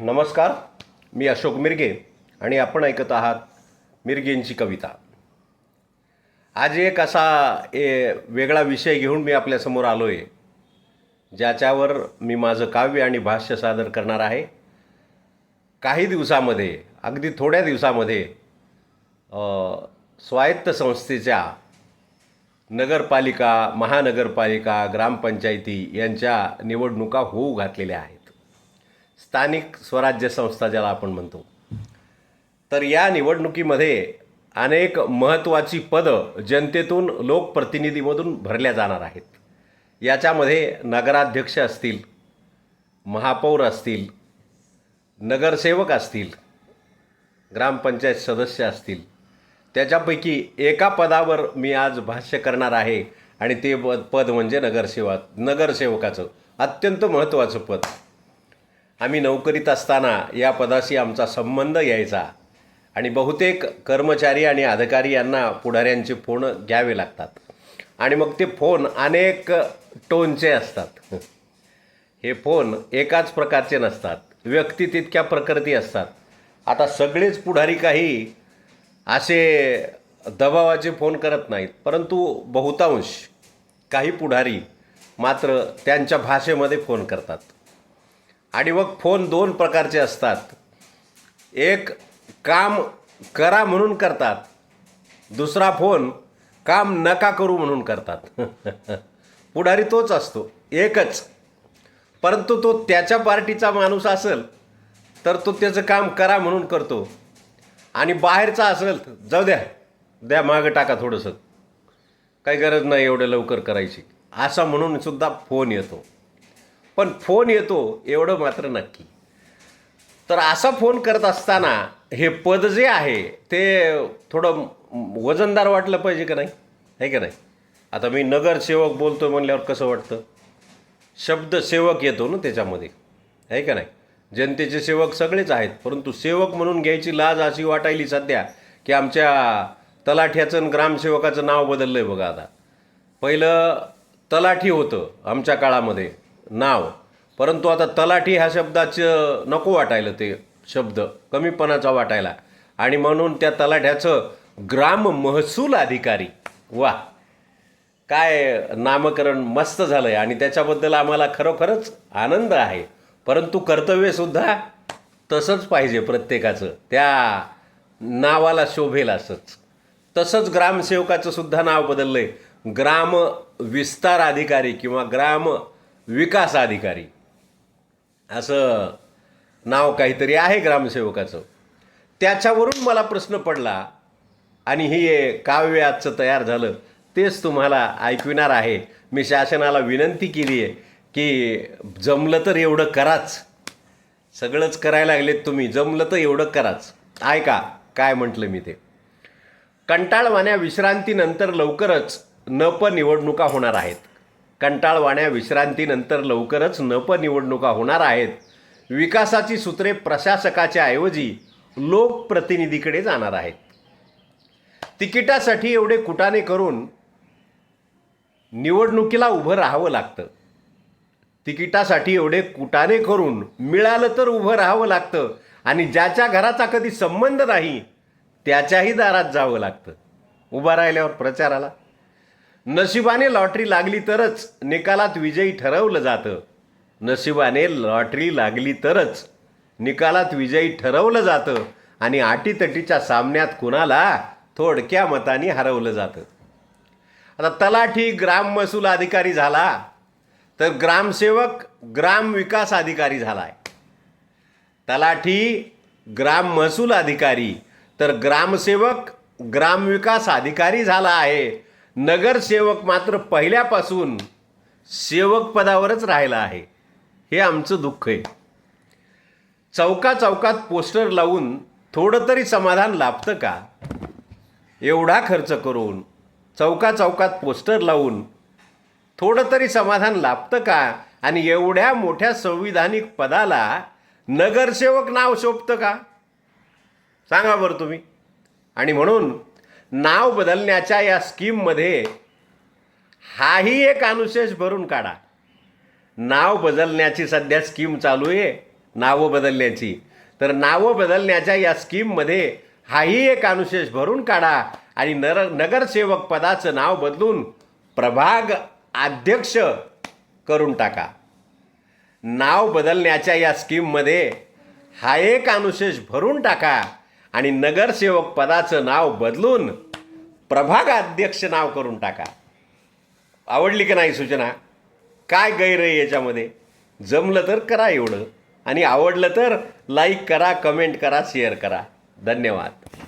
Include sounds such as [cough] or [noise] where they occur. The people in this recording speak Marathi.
नमस्कार. मी अशोक मिरगे आणि आपण ऐकत आहात मिरगेंची कविता. आज एक असा ए वेगळा विषय घेऊन मी आपल्यासमोर आलो आहे ज्याच्यावर मी माझं काव्य आणि भाष्य सादर करणार आहे. काही दिवसामध्ये अगदी थोड्या दिवसामध्ये स्वायत्त संस्थेच्या नगरपालिका महानगरपालिका ग्रामपंचायती यांच्या निवडणुका होऊ घातलेल्या आहेत. स्थानिक स्वराज्य संस्था ज्याला आपण म्हणतो. तर या निवडणुकीमध्ये अनेक महत्त्वाची पदं जनतेतून लोकप्रतिनिधीमधून भरल्या जाणार आहेत. याच्यामध्ये नगराध्यक्ष असतील महापौर असतील नगरसेवक असतील ग्रामपंचायत सदस्य असतील. त्याच्यापैकी एका पदावर मी आज भाष्य करणार आहे आणि ते पद पद म्हणजे नगरसेवा नगरसेवकाचं अत्यंत महत्त्वाचं पद. आम्ही नोकरीत असताना या पदाशी आमचा संबंध यायचा. आणि बहुतेक कर्मचारी आणि अधिकारी यांना पुढाऱ्यांचे फोन घ्यावे लागतात. आणि मग ते फोन अनेक टोनचे असतात. हे फोन एकाच प्रकारचे नसतात. व्यक्ती तितक्या प्रकृती असतात. आता सगळेच पुढारी काही असे दबावाचे फोन करत नाहीत. परंतु बहुतांश काही पुढारी मात्र त्यांच्या भाषेमध्ये फोन करतात. आणि मग फोन दोन प्रकारचे असतात. एक काम करा म्हणून करतात. दुसरा फोन काम नका करू म्हणून करतात. [laughs] पुढारी तोच असतो. एकच. परंतु तो त्याच्या पार्टीचा माणूस असेल तर तो त्याचं काम करा म्हणून करतो. आणि बाहेरचा असेल तर जाऊ द्या द्या मागं टाका थोडंसं. काही गरज नाही एवढं लवकर करायची. असा म्हणून सुद्धा फोन येतो. पण फोन येतो एवढं मात्र नक्की. तर असा फोन करत असताना हे पद जे आहे ते थोडं वजनदार वाटलं पाहिजे का नाही? आहे का नाही? आता मी नगरसेवक बोलतो म्हणल्यावर कसं वाटतं? शब्द सेवक येतो ना त्याच्यामध्ये. आहे का नाही? जनतेचे सेवक सगळेच आहेत परंतु सेवक म्हणून घ्यायची लाज अशी वाटायली सध्या की आमच्या तलाठ्याचं आणि ग्रामसेवकाचं नाव बदललं आहे बघा आता. पहिलं तलाठी होतं आमच्या काळामध्ये. नाव. परंतु आता तलाठी ह्या शब्दाचं नको वाटायला ते शब्द कमीपणाचा वाटायला. आणि म्हणून त्या तलाठ्याचं ग्राम महसूल अधिकारी वा काय नामकरण मस्त झालं आहे आणि त्याच्याबद्दल आम्हाला खरोखरच आनंद आहे. परंतु कर्तव्यसुद्धा तसंच पाहिजे प्रत्येकाचं. त्या नावाला शोभेल असंच. तसंच ग्रामसेवकाचं सुद्धा नाव बदललं आहे ग्राम विस्तार अधिकारी किंवा ग्राम विकास अधिकारी. असं नाव काहीतरी आहे ग्रामसेवकाचं. त्याच्यावरून मला प्रश्न पडला आणि हे काव्य आजचं तयार झालं तेच तुम्हाला ऐकविणार आहे. मी शासनाला विनंती केली आहे की जमलं तर एवढं कराच. सगळंच करायला लागलेत तुम्ही जमलं तर एवढं कराच. ऐका काय म्हटलं मी ते. कंटाळवाण्या विश्रांतीनंतर लवकरच नप निवडणुका होणार आहेत. कंटाळवाण्या विश्रांतीनंतर लवकरच नप निवडणुका होणार आहेत. विकासाची सूत्रे प्रशासकाच्या ऐवजी लोकप्रतिनिधीकडे जाणार आहेत. तिकिटासाठी एवढे कुटाने करून निवडणुकीला उभं राहावं लागतं. तिकिटासाठी एवढे कुटाने करून मिळालं तर उभं राहावं लागतं आणि ज्याच्या घराचा कधी संबंध नाही त्याच्याही दारात जावं लागतं. उभा राहिल्यावर प्रचाराला नशिबाने लॉटरी लागली तरच निकालात विजयी ठरवलं जातं. नशिबाने लॉटरी लागली तरच निकालात विजयी ठरवलं जातं आणि अटीतटीच्या सामन्यात कुणाला थोडक्या मताने हरवलं जातं. आता तलाठी ग्राम महसूल अधिकारी झाला तर ग्रामसेवक ग्राम विकास अधिकारी झाला आहे तलाठी ग्राम महसूल अधिकारी तर ग्रामसेवक ग्रामविकास अधिकारी झाला आहे. नगरसेवक मात्र पहिल्यापासून सेवक पदावरच राहिला आहे. हे आमचं दुःख आहे. चौका चौकात पोस्टर लावून थोडं तरी समाधान लाभतं का? एवढा खर्च करून चौका चौकात पोस्टर लावून थोडं तरी समाधान लाभतं का? आणि एवढ्या मोठ्या संविधानिक पदाला नगरसेवक नाव शोभतं का? सांगा बरं तुम्ही. आणि म्हणून नाव बदलण्याच्या या स्कीममध्ये हाही एक अनुशेष भरून काढा. नाव बदलण्याची सध्या स्कीम चालू आहे नावं बदलण्याची. तर नावं बदलण्याच्या या स्कीममध्ये हाही एक अनुशेष भरून काढा आणि नर नगरसेवक पदाचं नाव बदलून प्रभाग अध्यक्ष करून टाका. नाव बदलण्याच्या या स्कीममध्ये हा एक अनुशेष भरून टाका. आणि नगरसेवक पदाचं नाव बदलून प्रभागाध्यक्ष नाव करून टाका. आवडली की नाही सूचना? काय गैर आहे याच्यामध्ये? जमलं तर करा एवढं. आणि आवडलं तर लाईक करा कमेंट करा शेअर करा. धन्यवाद.